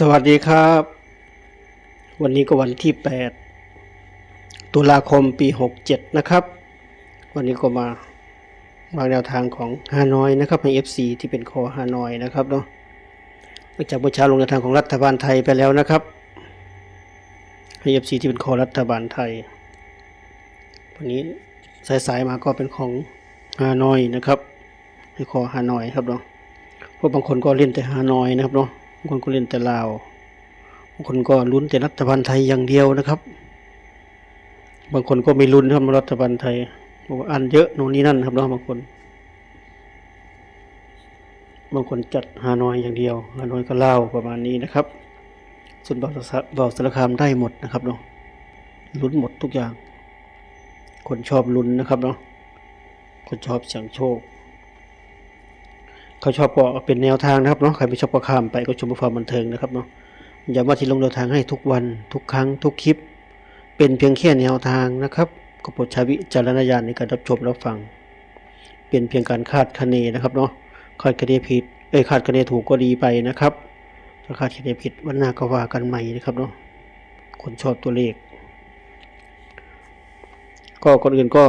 สวัสดีครับ วันนี้ก็วันที่ 8 ตุลาคมปี 67 นะครับ วันนี้ก็มาวางแนวทางของฮานอยนะครับใน FC ที่เป็นคอฮานอยนะครับเนาะหลังจากเมื่เช้าลงแนวทางของรัฐบาลไทยไปแล้วนะครับให้ FC ที่เป็นคอรัฐบาลไทย วันนี้สายๆมาก็เป็นของฮานอยนะครับให้คอฮานอยครับเนาะเพราะบางคนก็เล่นแต่ฮานอยนะครับเนาะางคนก็เล่นแต่ลาวบางคนก็ลุ้นแต่รัฐบาลไทยอย่างเดียวนะครับ บางคนก็ไม่ลุ้นครับรัฐบาลไทยบอกว่าอันเยอะโน่นนี่นั่นครับเนาะบางคน บางคนจัดฮานอยอย่างเดียวฮานอยก็ลาวประมาณนี้นะครับ ส่วนเบาสบาสารคามได้หมดนะครับเนาะลุ้นหมดทุกอย่าง คนชอบลุ้นนะครับเนาะคนชอบเสี่ยงโชค เขาชอบก็เอาเป็นแนวทางนะครับเนาะใครไม่ชอบก็ข้ามไปก็ชมความบันเทิงนะครับเนาะอย่าว่าที่ลงแนวทางให้ทุกวันทุกครั้งทุกคลิป เป็นเพียงแค่แนวทางนะครับก็โปรดใช้วิจารณญาณในการรับชมรับฟัง เป็นเพียงการคาดคะเนนะครับเนาะคาดคะเนผิดเอ้ยคาดคะเนถูกก็ดีไปนะครับถ้าคาดคะเนผิดวันหน้าก็ว่ากันใหม่นะครับเนาะคนชอบตัวเลข ก็คนอื่นก็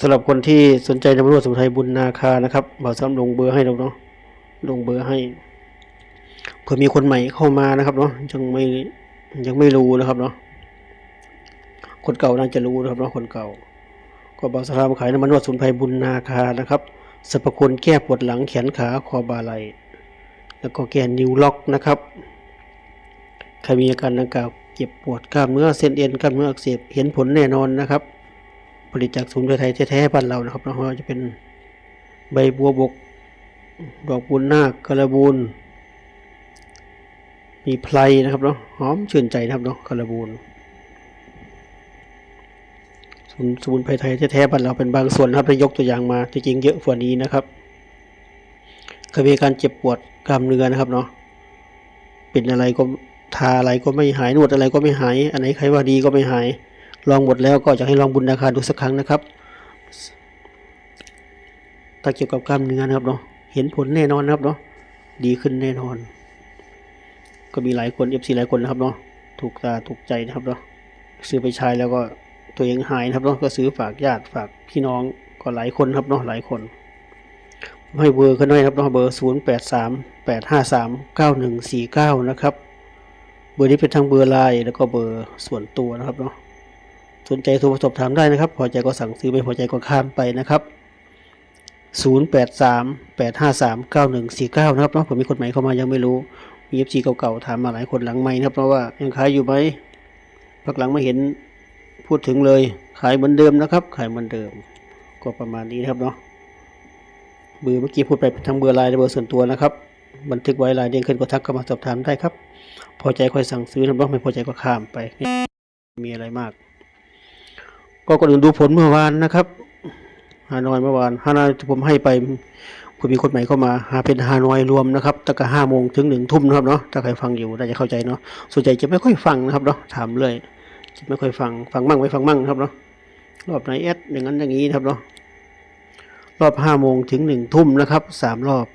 สำหรับคนที่สนใจจะมาร่วมสมุทัยบุญนาคานะครับบ่าวซ้ำลงเบอร์ให้เราเนาะลงเบอร์ให้เผื่อมีคนใหม่เข้ามานะครับเนาะยังไม่ยังไม่รู้นะครับเนาะคนเก่าน่าจะรู้นะครับเนาะคนเก่า ก็บ่าวสลามขายน้ำมันนวดสมุนไพรบุญนาคานะครับสรรพคุณแก้ปวดหลังแขนขาคอบาไหลแล้วก็แก้นิ้วล็อกนะครับใครมีอาการดังกล่าวเจ็บปวดกล้ามเนื้อเส้นเอ็นกล้ามเนื้ออักเสบเห็นผลแน่นอนนะครับ ผลิตจากศูนย์ไทยแท้ๆบ้านเรานะครับเราจะเป็นใบบัวบก ดอกบุญนาคกระบูนมีไพรนะครับเนาะหอมชื่นใจนะครับเนาะกระบูนศูนสมุนไพรไทยแท้ๆบ้านเราเป็นบางส่วนนะครับได้ยกตัวอย่างมาจริงๆเยอะกว่านี้นะครับเคยมีการเจ็บปวดกล้ามเนื้อนะครับเนาะเป็นอะไรก็ทาอะไรก็ไม่หายนวดอะไรก็ไม่หาย อันไหนใครว่าดีก็ไม่หาย ลองหมดแล้วก็จะให้ลองบุญราคาดูสักครั้งนะครับถ้าเกี่ยวกับกล้ามเนื้อนะครับเนาะเห็นผลแน่นอนนะครับเนาะดีขึ้นแน่นอน ก็มีหลายคนเอฟซีหลายคนนะครับเนาะถูกตาถูกใจนะครับเนาะซื้อไปใช้แล้วก็ตัวเองหายนะครับเนาะก็ซื้อฝากญาติฝากพี่น้องก็หลายคนครับเนาะหลายคนให้เบอร์กันด้วยครับเนาะเบอร์ศูนย์แปดสามแปดห้าสามเก้าหนึ่งสี่เก้านะครับ เบอร์นี้เป็นทั้งเบอร์ไลน์แล้วก็เบอร์ส่วนตัวนะครับเนาะ สนใจโทรมาสอบถามได้นะครับ พอใจก็สั่งซื้อไม่พอใจก็ข้ามไปนะครับ 0838539149 นะครับเนาะผมมีคนใหม่เข้ามายังไม่รู้มี FC เก่าๆถามมาหลายคนหลังไม่นะครับ เพราะว่ายังขายอยู่ไหมพักหลังไม่เห็นพูดถึงเลย ขายเหมือนเดิมนะครับ ขายเหมือนเดิม ก็ประมาณนี้นะครับเนาะเบอร์เมื่อกี้พูดไปทั้งเบอร์ไลน์และเบอร์ส่วนตัวนะครับ บันทึกไว้รายเดือนขึ้นก็ทักเข้ามาสอบถามได้ครับ พอใจค่อยสั่งซื้อนะครับไม่พอใจก็ข้ามไป มีอะไรมาก ก็ก่อนอื่นดูผลเมื่อวานนะครับฮานอยเมื่อวานฮานอยที่ผมให้ไปเพื่อมีคนใหม่เข้ามาหาเป็นฮานอยรวมนะครับตั้งแต่ห้าโมงถึงหนึ่งทุ่มนะครับเนาะถ้าใครฟังอยู่น่าจะเข้าใจเนาะส่วนใหญ่จะไม่ค่อยฟังนะครับเนาะถามเลยจะไม่ค่อยฟังฟังมั่งไม่ฟังมั่งครับเนาะรอบไหนแอดอย่างนั้นอย่างนี้นะครับเนาะรอบห้าโมงถึงหนึ่งทุ่มนะครับสามรอบ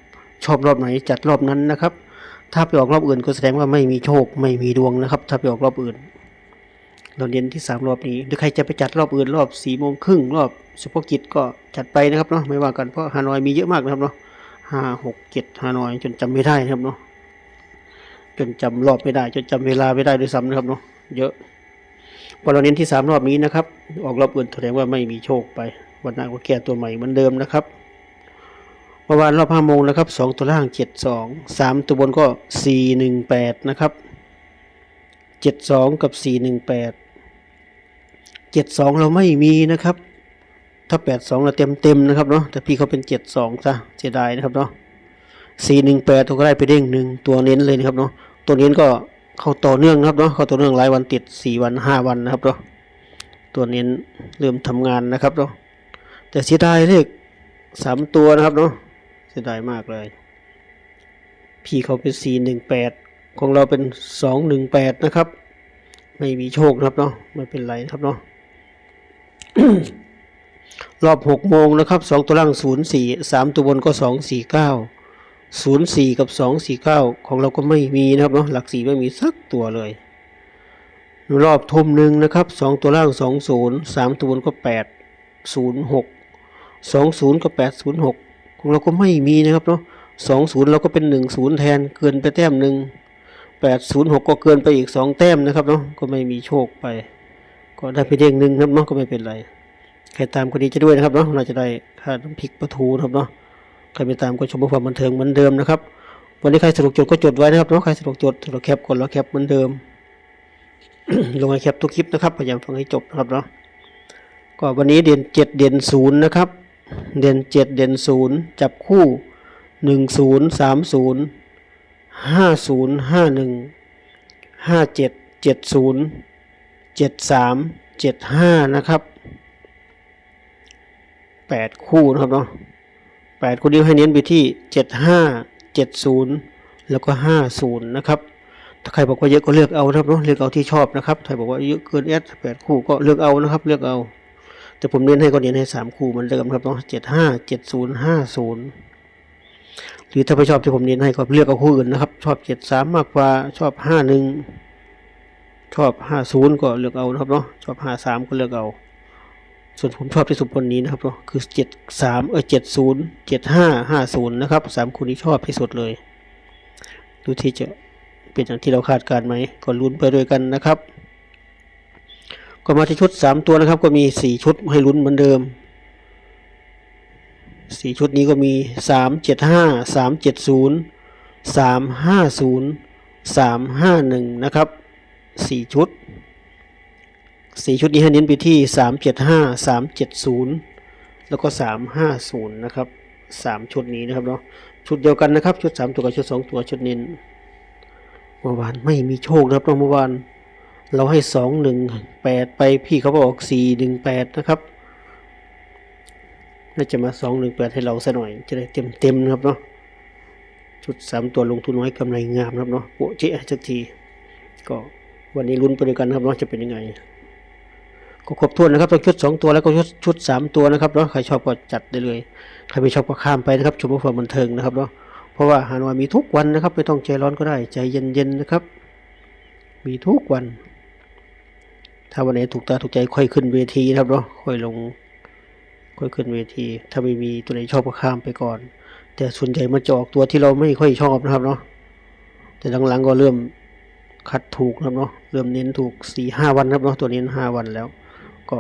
ชอบรอบไหนจัดรอบนั้นนะครับ ถ้าไปออกรอบอื่นก็แสดงว่าไม่มีโชคไม่มีดวงนะครับ ถ้าไปออกรอบอื่น เราเน้นที่สามรอบนี้ หรือใครจะไปจัดรอบอื่นรอบสี่โมงครึ่งรอบเฉพกิจก็จัดไปนะครับเนาะไม่ว่ากันเพราะฮานอยมีเยอะมากนะครับเนาะห้าหกเจ็ดฮานอยจนจำไม่ได้นะครับเนาะจนจำรอบไม่ได้ จนจำเวลาไม่ได้ด้วยซ้ำนะครับเนาะเยอะพอเราเน้นที่สามรอบนี้นะครับ ออกรอบอื่นแสดงว่าไม่มีโชคไป วันหน้าก็แก้ตัวใหม่เหมือนเดิมนะครับเมื่อวานรอบห้าโมงนะครับสองตัวล่างเจ็ดสองสามตัวบนก็สี่หนึ่งแปดนะครับเจ็ดสองกับสี่หนึ่งแปด เจ็ดสองเราไม่มีนะครับ ถ้าแปดสองเราเต็มเต็มนะครับเนาะแต่พี่เขาเป็นเจ็ดสองซะเสียดายนะครับเนาะสี่หนึ่งแปดตัวก็ได้ไปเด้งหนึ่งตัวเน้นเลยนะครับเนาะตัวเน้นก็เข้าต่อเนื่องนะครับเนาะเข้าต่อเนื่องหลายวันติดสี่วันห้าวันนะครับเนาะตัวเน้นเริ่มทำงานนะครับเนาะแต่เสียดายเลขสามตัวนะครับเนาะเสียดายมากเลย พี่เขาเป็นสี่หนึ่งแปดของเราเป็นสองหนึ่งแปดนะครับ ไม่มีโชคนะครับเนาะไม่เป็นไรนะครับเนาะ รอบหกโมงนะครับสองตัวล่างศูนย์สี่สามตัวบนก็สองสี่เก้าศูนย์สี่กับสองสี่เก้าของเราก็ไม่มีนะครับเนาะหลักสี่ไม่มีสักตัวเลย รอบทุ่มหนึ่งนะครับสองตัวล่างสองศูนย์สามตัวบนก็แปดศูนย์หกสองศูนย์ก็แปดศูนย์หกของเราก็ไม่มีนะครับเนาะสองศูนย์เราก็เป็นหนึ่งศูนย์แทนเกินไปแต้มหนึ่งแปดศูนย์หกก็เกินไปอีกสองแต้มนะครับเนาะก็ไม่มีโชคไป ก็ได้ไปเด้งหนึ่งครับเนาะก็ไม่เป็นไรใครตามก็ดีจะด้วยนะครับเนาะเราจะได้ค่าน้ำพริกปลาทูนะครับเนาะใครไม่ตามก็ชมพความบันเทิงเหมือนเดิมนะครับวันนี้ใครสะดวกจดก็จดไว้นะครับเนาะใครสะดวกจดสะดวกแคปกดแล้วแคปเหมือนเดิมลงให้แคปทุกคลิปนะครับพยายามฟังให้จบนะครับเนาะก็วันนี้เด่นเจ็ดเด่นศูนย์นะครับ เด่นเจ็ดเด่นศูนย์จับคู่หนึ่งศูนย์สามศูนย์ห้าศูนย์ห้าหนึ่งห้าเจ็ดเจ็ดศูนย์ เจ็ดสามเจ็ดห้านะครับแปดคู่นะครับเนาะแปดคู่นี้ให้เน้นไปที่เจ็ดห้าเจ็ดศูนย์แล้วก็ห้าศูนย์นะครับ ถ้าใครบอกว่าเยอะก็เลือกเอานะครับเนาะเลือกเอาที่ชอบนะครับ ใครบอกว่าเยอะเกินแอดแปดคู่ก็เลือกเอานะครับ เลือกเอา แต่ผมเน้นให้ก็เน้นให้สามคู่เหมือนเดิมครับเนาะเจ็ดห้าเจ็ดศูนย์ห้าศูนย์หรือถ้าไม่ชอบที่ผมเน้นให้ก็เลือกเอาคู่อื่นนะครับ ชอบเจ็ดสามมากกว่าชอบห้าหนึ่ง ชอบห้าศูนย์ก็เลือกเอานะครับเนาะชอบห้าสามก็เลือกเอา ส่วนผมชอบที่สุดบนนี้นะครับเนาะคือเจ็ดสามเออเจ็ดศูนย์เจ็ดห้าห้าศูนย์นะครับสามคู่นี้ชอบที่สุดเลย ดูที่จะเป็นอย่างที่เราคาดการณ์ไหมก็ลุ้นไปด้วยกันนะครับ ก็มาที่ชุดสามตัวนะครับ ก็มีสี่ชุดให้ลุ้นเหมือนเดิมสี่ชุดนี้ก็มีสามเจ็ดห้าสามเจ็ดศูนย์สามห้าศูนย์สามห้าหนึ่งนะครับ สี่ชุดสี่ชุดนี้ให้เน้นไปที่สามเจ็ดห้าสามเจ็ดศูนย์แล้วก็สามห้าศูนย์นะครับสามชุดนี้นะครับเนาะชุดเดียวกันนะครับ ชุดสามตัวกับชุดสองตัวชุดเน้นเมื่อวานไม่มีโชคนะครับเมื่อวานเราให้สองหนึ่งแปดไปพี่เขาบอกสี่หนึ่งแปดนะครับน่าจะมาสองหนึ่งแปดให้เราซะหน่อย จะได้เต็มเต็มนะครับเนาะชุดสามตัวลงทุนน้อยกำไรงามนะครับเนาะโปะเจ๊สักทีก็ วันนี้ลุ้นไปด้วยกันนะครับเนาะจะเป็นยังไง ก็ครบถ้วนนะครับทั้งชุดสองตัวแล้วก็ชุดชุดสามตัวนะครับเนาะใครชอบก็จัดได้เลย ใครไม่ชอบก็ข้ามไปนะครับชมเพื่อความบันเทิงนะครับเนาะเพราะว่าฮานอยมีทุกวันนะครับ ไม่ต้องใจร้อนก็ได้ใจเย็นๆนะครับ มีทุกวัน ถ้าวันไหนถูกตาถูกใจค่อยขึ้นเวทีนะครับเนาะค่อยลง ค่อยขึ้นเวที ถ้าไม่มีตัวไหนชอบก็ข้ามไปก่อน แต่ส่วนใหญ่มันจะออกตัวที่เราไม่ค่อยชอบนะครับเนาะแต่หลังๆก็เริ่ม คัดถูกครับเนาะเริ่มเน้นถูกสี่ห้าวันครับเนาะตัวเน้นห้าวันแล้ว ก็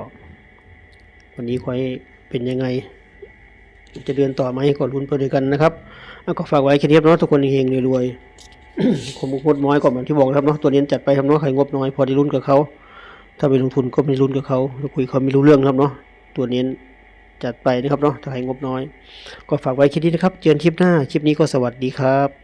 วันนี้ค่อยเป็นยังไง จะเดือนต่อไหมก็ลุ้นไปด้วยกันนะครับก็ฝากไว้แค่นี้ครับเนาะทุกคนเฮงรวยๆผมงบน้อยก่อนเหมือนที่บอกครับเนาะตัวนี้จัดไปครับเนาะใครงบน้อยพอได้ลุ้นกับเขาถ้าไปลงทุนก็ไม่ลุ้นกับเขาแล้วคุยเขาไม่รู้เรื่องครับเนาะตัวนี้จัดไปนะครับเนาะถ้าใครงบน้อย ก็ฝากไว้แค่นี้นะครับ เจอกันคลิปหน้าคลิปนี้ก็สวัสดีครับ